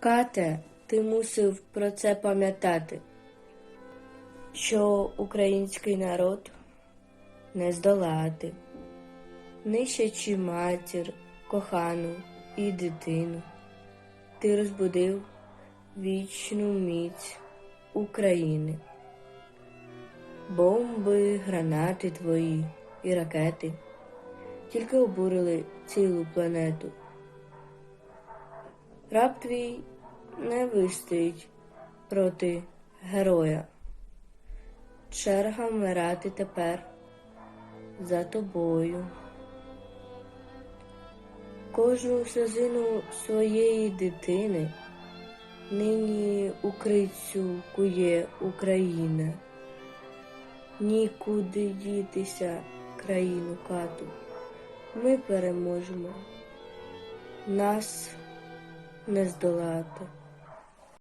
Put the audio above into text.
Кате, ти мусив про це пам'ятати, що український народ не здолати, нищачи матір, кохану і дитину, ти розбудив вічну міць України. Бомби, гранати твої і ракети тільки обурили цілу планету. Раб твій не вистоїть проти героя. Черга вмирати тепер за тобою. Кожну сльозину своєї дитини нині у крицю кує Україна. Нікуди дітися країну кату. Ми переможемо. Нас не здолати.